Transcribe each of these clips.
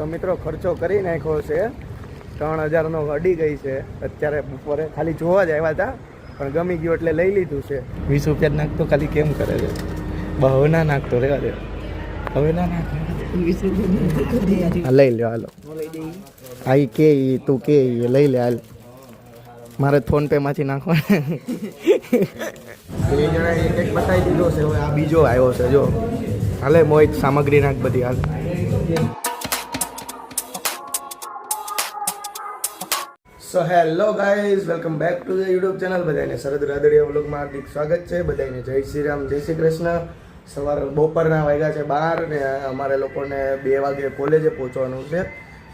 તો મિત્રો ખર્ચો કરી નાખ્યો છે. ત્રણ હજારનો અડી ગઈ છે. અત્યારે બપોરે ખાલી જોવા જ આવ્યા હતા પણ ગમી ગયું એટલે લઈ લીધું છે. વીસ રૂપિયા નાખતો ખાલી કેમ કરે છે? બહુ ના નાખતો રેવા દે. હવે ના નાખ. લઈ લ્યો હાલો. આ કે તું કે લઈ લે હાલ. મારે ફોન પે માંથી નાખવા. એ જણા એક એક બતાવી દીધો છે હવે આ બીજો આવ્યો છે જો. હાલે મોહિત સામગ્રી નાખ બધી હાલ. So hello guys welcome back to the YouTube channel બધાને શરદ રાદડિયા વ્લોગમાં હાર્દિક સ્વાગત છે. બધાને જય શ્રી રામ, જય શ્રી કૃષ્ણ. સવારે બપોરના વાગ્યા છે બાર ને અમારે લોકોને બે વાગે કોલેજે પહોંચવાનું છે.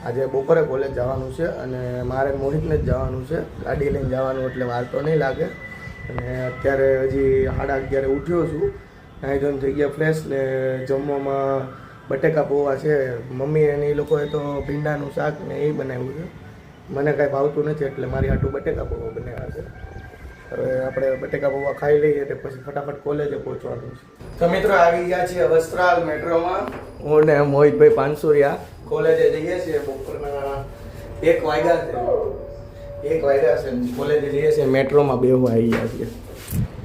આજે બપોરે કોલેજ જવાનું છે અને મારે મોહિતને જ જવાનું છે. ગાડી લઈને જવાનું એટલે વાર તો નહીં લાગે. અને અત્યારે હજી સાડા અગિયારે ઉઠ્યો છું. નાઈ ધોઈને થઈ ગયા ફ્રેશ ને જમવામાં બટેકા પૌવા છે. મમ્મી અને એ લોકોએ તો ભીંડાનું શાક ને એ બનાવ્યું છે. મને કાંઈ ભાવતું નથી એટલે મારી હાટું બટેકા પૌવા બન્યા છે. હવે આપણે બટેકા પૌવા ખાઈ લઈએ એટલે પછી ફટાફટ કોલેજે પહોંચવાનું છે. તો મિત્રો આવી ગયા છીએ વસ્ત્રાલ મેટ્રોમાં. હું ને મોહિતભાઈ પાનસુરિયા. કોલેજે જઈએ છીએ બપોરના એક વાગ્યા છે. એક વાગ્યા છે. કોલેજે જઈએ છીએ મેટ્રોમાં બેહવા આવી ગયા છીએ.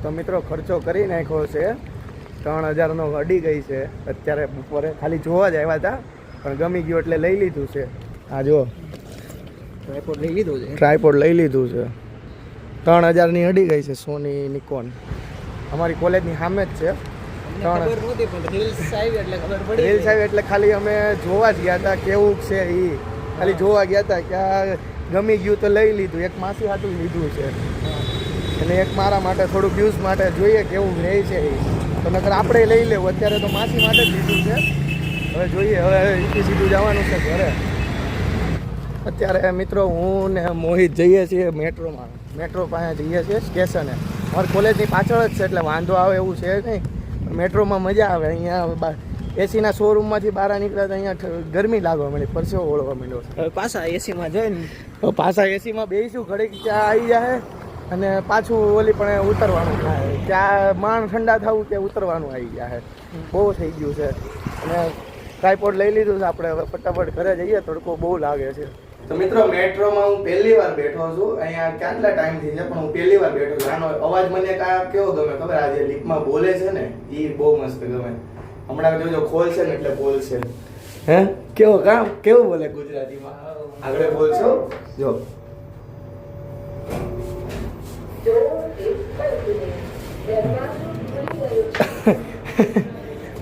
તો મિત્રો ખર્ચો કરી નાખ્યો છે. ત્રણ હજારનો અડી ગઈ છે. અત્યારે બપોરે ખાલી જોવા જ આવ્યા હતા પણ ગમી ગયું એટલે લઈ લીધું છે. આ જો ટ્રાયપોડ લઈ લીધું છે? ટ્રાયપોડ લઈ લીધું છે. ત્રણ હજારની અડી ગઈ છે સોની નિકોન અમારી કોલેજની સામે જ છે. ત્રણ. રીલ્સ આવી એટલે ખાલી અમે જોવા જ ગયા હતા કેવું છે એ ખાલી જોવા ગયા હતા કે આ ગમી ગયું તો લઈ લીધું. એક માસી હાટું લીધું છે. અને એક મારા માટે થોડુંક યુઝ માટે જોઈએ કેવું રહે છે એ તો નકર આપણે લઈ લેવું. અત્યારે તો માસી માટે જ લીધું છે. હવે જોઈએ હવે સીધું જવાનું છે ઘરે. અત્યારે મિત્રો હું ને મોહિત જઈએ છીએ મેટ્રોમાં. મેટ્રો પાસે જઈએ છીએ સ્ટેશને. મારી કોલેજની પાછળ જ છે એટલે વાંધો આવે એવું છે નહીં. મેટ્રોમાં મજા આવે. અહીંયા એસીના શોરૂમમાંથી બહાર નીકળ્યા તો અહીંયા ગરમી લાગવા મળી પરસેવો ઓળવા મળ્યો હવે પાછા એસીમાં જઈને? પાછા એસીમાં બેસીશું ઘડીક ત્યાં આવી જાય અને પાછું ઓલી પણ ઉતરવાનું થાય. ત્યાં માણ ઠંડા થવું કે ઉતરવાનું આવી જાય બહુ થઈ ગયું છે. અને ટ્રાયપોડ લઈ લીધું છે આપણે. હવે ફટાફટ ઘરે જઈએ તડકો બહુ લાગે છે. તો મિત્રો, મેટ્રોમાં હું પહેલી વાર બેઠો છું. અહીંયા કેટલા ટાઈમથી છે, પણ હું પહેલી વાર બેઠો છું. આનો અવાજ મને કા કેવો ગમે ખબર? આ જે લીકમાં બોલે છે ને એ બહુ મસ્ત ગમે. હમણાં જોજો ખોલશે ને એટલે બોલશે. હે? કેવો કામ? કેવું બોલે ગુજરાતીમાં? આગળ બોલશો? જો.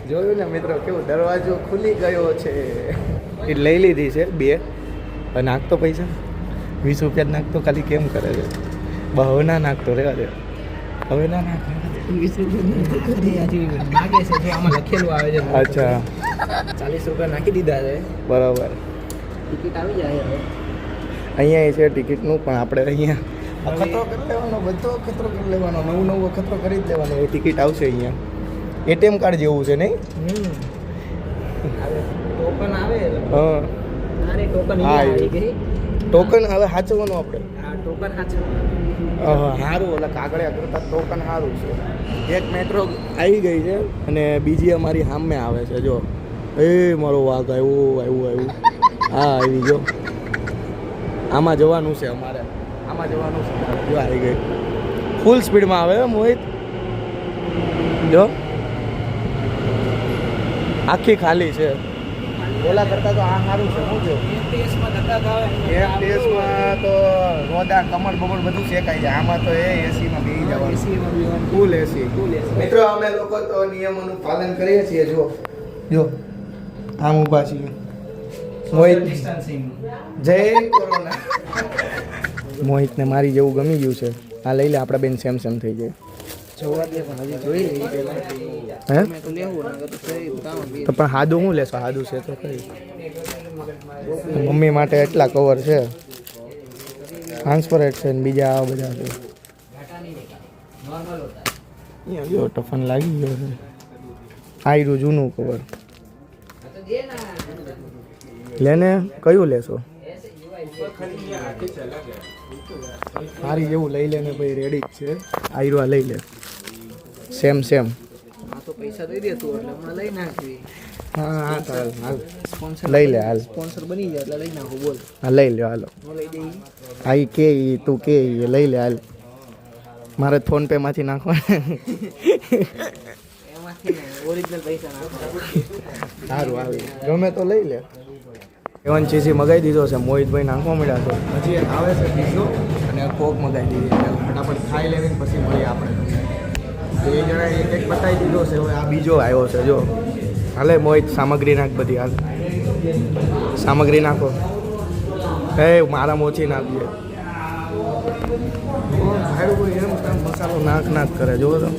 જોયું ને મિત્રો, કેવું દરવાજો ખુલી ગયો છે. એ લઈ લીધી છે, બે. નાખતો પૈસા? વીસ રૂપિયા જ નાખતો ખાલી કેમ કરે છે? બહુ ના નાખતો રેવા દે હવે ના નાખ. વીસ રૂપિયા હજી છે આમાં લખેલું આવે છે. અચ્છા. ચાલીસ રૂપિયા નાખી દીધા છે. બરાબર. ટિકિટ આવી જાય અહીંયા અહીંયા છે ટિકિટનું પણ આપણે અહીંયા અખતરો કરી લેવાનો બધો અખતરો કરી લેવાનો નવું નવું અખતરો કરી જ લેવાનો એ ટિકિટ આવશે અહીંયા. એટીએમ કાર્ડ જેવું છે નહીં? ટોકન આવે. હા. હા, ટોકન હવે સાચવવાનું આપણે. હા ટોકન સાચું સારું એટલે કાગળે કરતાં ટોકન સારું છે. એક મેટ્રો આવી ગઈ છે અને બીજી અમારી સામે આવે છે જો. એ મારો વાઘ આવ્યો આવ્યું આવ્યું. હા આવી ગયો. આમાં જવાનું છે અમારે. આમાં જવાનું છે જો આવી ગઈ. ફૂલ સ્પીડમાં આવે મોહિત. જો. આખી ખાલી છે. ઓલા કરતાં તો આ સારું છે. શું એક દેશમાં તો રોદા કમર બમર બધું શેકાય જાય. આમાં તો એ એસીમાં બેસી જવાનું. ફૂલ એસી મિત્રો અમે લોકો તો નિયમોનું પાલન કરીએ છીએ. જો જો આમ ઊભા છીએ. મોહિત. જય કોરોના. મોહિતને મારી જેવું ગમી ગયું છે. આ લઈ લે આપણા બેન સેમ સેમ થઈ જાય. હે? તો ના પણ હાદું શું લેશો? હાદું છે તો કઈ. મમ્મી માટે એટલા કવર છે. ટ્રાન્સપરેટ છે ને બીજા આવા બધા છે જો ટફન લાગી ગયો છે. આયરું જૂનું કવર લેને, કયું લેશો? મારી જેવું લઈ લેને ભાઈ રેડી જ છે. આયરું લઈ લે સેમ સેમ તો પૈસા દઈ દે તું એટલે હમણાં લઈ નાખવી હા હા ચાલ હાલ સ્પોન્સર લઈ લે હાલ. સ્પોન્સર બની જાય એટલે લઈ નાખો બોલ. હા લઈ લે હાલો. લઈ હા કે ઈ તું કે ઈ લઈ લે હાલ. મારે ફોન પે માંથી નાખવા એમાંથી ને ઓરિજિનલ પૈસા નાખો સારું હાલ. ગમે તો લઈ લે. એવન ચીસી મગાવી દીધો છે મોહિતભાઈ નાખવા મળ્યા તો પછી આવે છે બીજો અને કોક મગાવી દીધી ફટાફટ ખાઈ લેવી પછી મળીએ આપણે. તો એ જણા એક એક બતાવી દીધો છે. હવે આ બીજો આવ્યો છે જો. હાલે મોહિત સામગ્રી નાખ બધી હાલ. સામગ્રી નાખો. એ મારા ઓછી નાખીએ મસાલો નાખ નાખ કરે તો.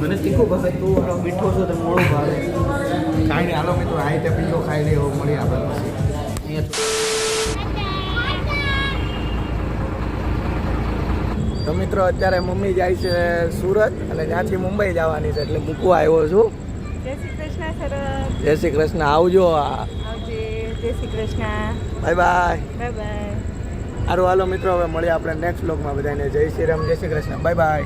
મને તીખું ભાવે તું મીઠો છો તો મોડું ભાવે. કાંઈ નહીં મેં મિત્રો આ રીતે પીઠો ખાઈ લઈએ મળી આપણે પછી. મિત્રો અત્યારે મમ્મી જાય છે સુરત અને ત્યાંથી મુંબઈ જવાની છે એટલે મૂકવા આવ્યો છું. જય શ્રી કૃષ્ણ સરસ. જય શ્રી કૃષ્ણ આવજો આવજે જય Shri Krishna. Bye bye. Bye bye. સારું હાલો મિત્રો હવે મળીએ આપણે નેક્સ્ટ બ્લોગમાં બધાને. જય શ્રી રામ જય શ્રી કૃષ્ણ. Bye by.